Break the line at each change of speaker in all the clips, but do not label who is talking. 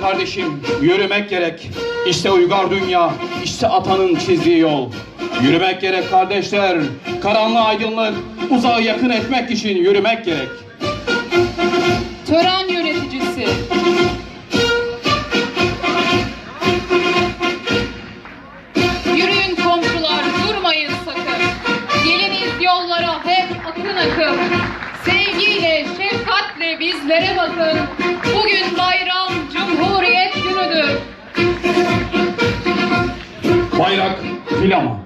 kardeşim, yürümek gerek. İşte uygar dünya, işte atanın çizdiği yol. Yürümek gerek kardeşler, karanlığı aydınlık, uzağı yakın etmek için yürümek gerek.
Tören yöneticisi. Yürüyün komşular, durmayın sakın. Geliniz yollara hep akın akın. Sevgiyle, şefkatle bizlere bakın.
Bayrak, filama.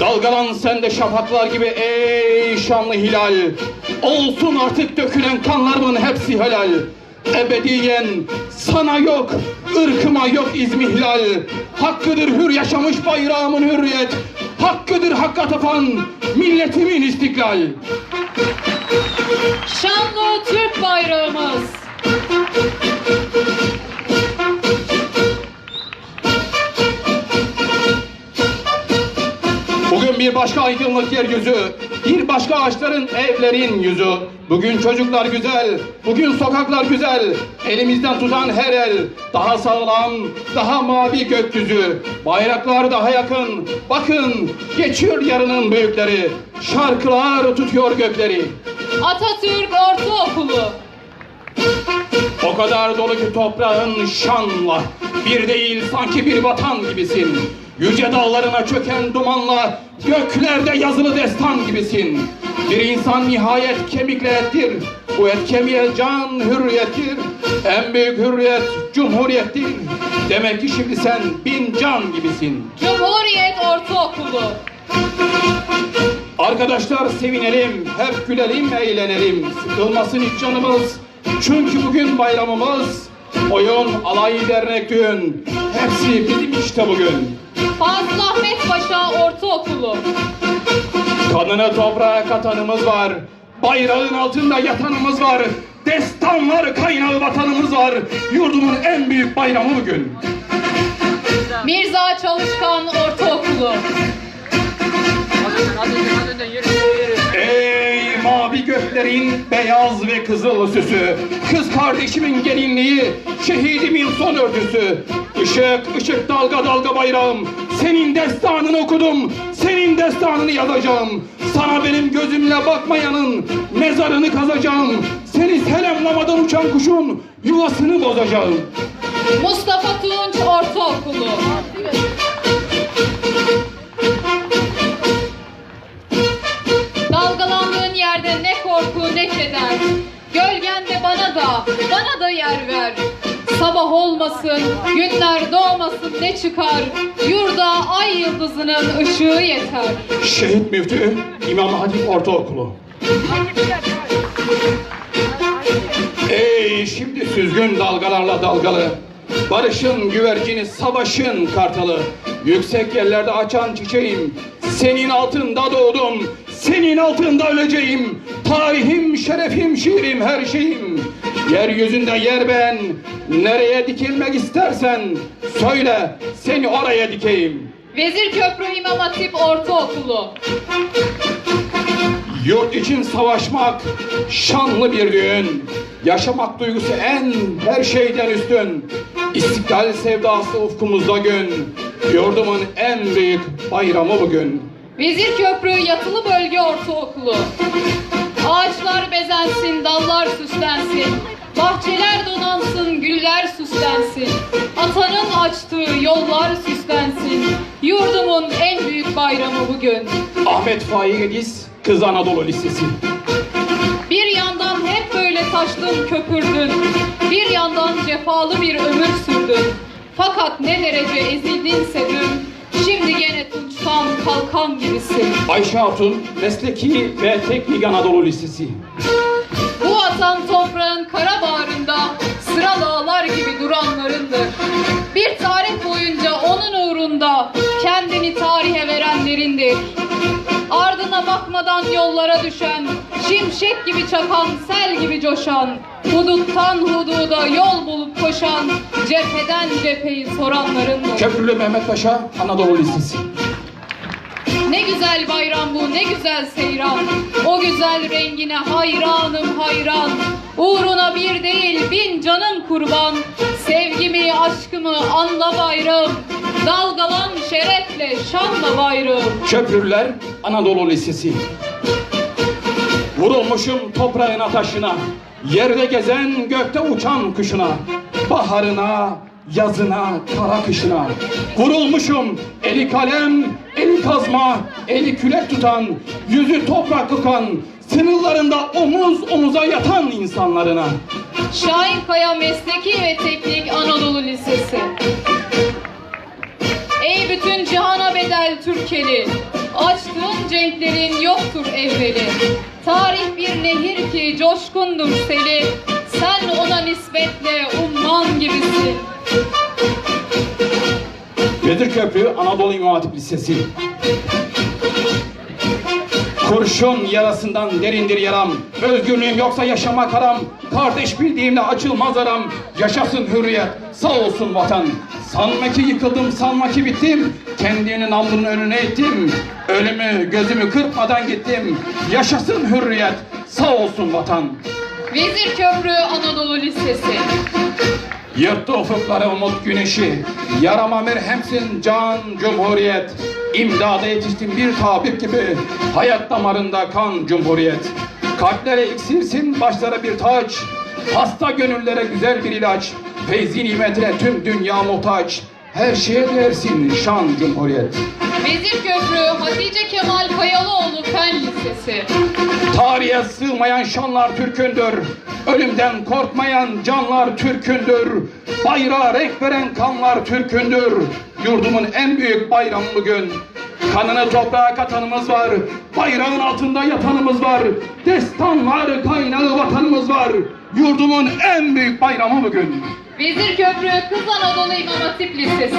Dalgalan sen de şafaklar gibi ey şanlı hilal. Olsun artık dökülen kanlarımın hepsi helal. Ebediyen sana yok, ırkıma yok izmihlal. Hakkıdır hür yaşamış bayrağımın hürriyet. Hakkıdır hakka tapan milletimin istiklal.
Şanlı Türk bayrağımız.
Bugün bir başka aydınlık yeryüzü, bir başka ağaçların, evlerin yüzü. Bugün çocuklar güzel, bugün sokaklar güzel. Elimizden tutan her el, daha sağlam, daha mavi gökyüzü. Bayraklar daha yakın, bakın geçiyor yarının büyükleri. Şarkılar tutuyor gökleri.
Atatürk Ortaokulu.
O kadar dolu ki toprağın şanla Bir değil sanki bir vatan gibisin Yüce dağlarına çöken dumanla Göklerde yazılı destan gibisin Bir insan nihayet kemikle ettir Bu et kemiğe can hürriyettir En büyük hürriyet cumhuriyettir Demek ki şimdi sen bin can gibisin
Cumhuriyet Ortaokulu.
Arkadaşlar sevinelim, hep gülelim, eğlenelim. Sıkılmasın hiç canımız. Çünkü bugün bayramımız. Oyun, alay, dernek, düğün. Hepsi bizim işte bugün.
Fazıl Ahmet Paşa Ortaokulu.
Kanını toprağa katanımız var. Bayrağın altında yatanımız var. Destanlar kaynağı vatanımız var. Yurdumun en büyük bayramı bugün.
Mirza Çalışkan Ortaokulu.
Ey mavi göklerin beyaz ve kızıl süsü Kız kardeşimin gelinliği Şehidimin son örtüsü Işık ışık dalga dalga bayrağım Senin destanını okudum Senin destanını yazacağım. Sana benim gözümle bakmayanın Mezarını kazacağım. Seni selamlamadan uçan kuşun Yuvasını bozacağım.
Mustafa Tunç olmasın, günler doğmasın ne çıkar. Yurda ay yıldızının ışığı yeter.
Şehit Müftü İmam Hatip Ortaokulu. Ey şimdi süzgün dalgalarla dalgalı. Barışın güvercini savaşın kartalı. Yüksek yerlerde açan çiçeğim Senin altında doğdum. Senin altında öleceğim. Tarihim, şerefim, şiirim, her şeyim Yeryüzünde yer ben Nereye dikilmek istersen Söyle seni oraya dikeyim
Vezirköprü İmam Hatip Ortaokulu.
Yurt için savaşmak şanlı bir düğün. Yaşamak duygusu en her şeyden üstün. İstiklal sevdası ufkumuzda gün. Yurdumun en büyük bayramı bugün.
Vezirköprü Yatılı Bölge Ortaokulu. Ağaçlar bezensin, dallar süslensin. Bahçeler donansın, güller süslensin. Atanın açtığı yollar süslensin. Yurdumun en büyük bayramı bugün.
Ahmet Faik Ediz, Kız Anadolu Lisesi.
Bir yandan hep böyle taştın köpürdün. Bir yandan cefalı bir ömür sürdün. Fakat ne derece ezildinse dün. Şimdi gene tunçtan kalkan gibisin.
Ayşe Hatun, Mesleki ve Teknik Anadolu Lisesi.
Yollara düşen, şimşek gibi çakan, sel gibi coşan, huduttan hududa yol bulup koşan, cepheden cepheyi soranlarındır.
Köprülü Mehmet Paşa, Anadolu Lisesi.
Ne güzel bayram bu, ne güzel seyran. O güzel rengine hayranım hayran. Uğruna bir değil bin canım kurban. Sevgimi, aşkımı anla bayrağım. Dalgalan şerefle, şanla bayrağım.
Köprüler Anadolu Lisesi. Vurulmuşum toprağına taşına, yerde gezen gökte uçan kuşuna, baharına, yazına, kara kışına. Vurulmuşum eli kalem, eli kazma, eli kürek tutan, yüzü toprak tutan, sınırlarında omuz omuza yatan insanlarına.
Şahin Kaya Mesleki ve Teknik Anadolu Lisesi. Bütün cihana bedel Türkeli, açtığın cenklerin yoktur evveli. Tarih bir nehir ki coşkundur seli, sen ona nispetle umman gibisin.
Bedirköprü Anadolu İmam Hatip Lisesi. Kurşun yarasından derindir yaram. Özgürlüğüm yoksa yaşamak haram. Kardeş bildiğimle açılmaz aram. Yaşasın hürriyet, sağ olsun vatan. Sanma ki yıkıldım, sanma ki bittim. Kendini namlunun önüne ettim. Ölümü gözümü kırpmadan gittim. Yaşasın hürriyet, sağ olsun vatan.
Vezir Köprü Anadolu Lisesi.
Yırttı ufukları umut güneşi. Yarama merhemsin can cumhuriyet. İmdada yetiştim bir tabip gibi. Hayat damarında kan cumhuriyet. Kalplere iksirsin başlara bir taç. Hasta gönüllere güzel bir ilaç. Feyzi nimetine tüm dünya muhtaç. Her şeye dersin şan cumhuriyet.
Vezir Köprü Hatice Kemal Kayalıoğlu Fen Lisesi.
Tarihe sığmayan şanlar Türk'ündür. Ölümden korkmayan canlar Türk'ündür. Bayrağa renk veren kanlar Türk'ündür. Yurdumun en büyük bayramı bugün. Kanını toprağa katanımız var. Bayrağın altında yatanımız var. Destanlar kaynağı vatanımız var. Yurdumun en büyük bayramı bugün.
Vezir Köprü Kız Anadolu İmam Hatip Lisesi.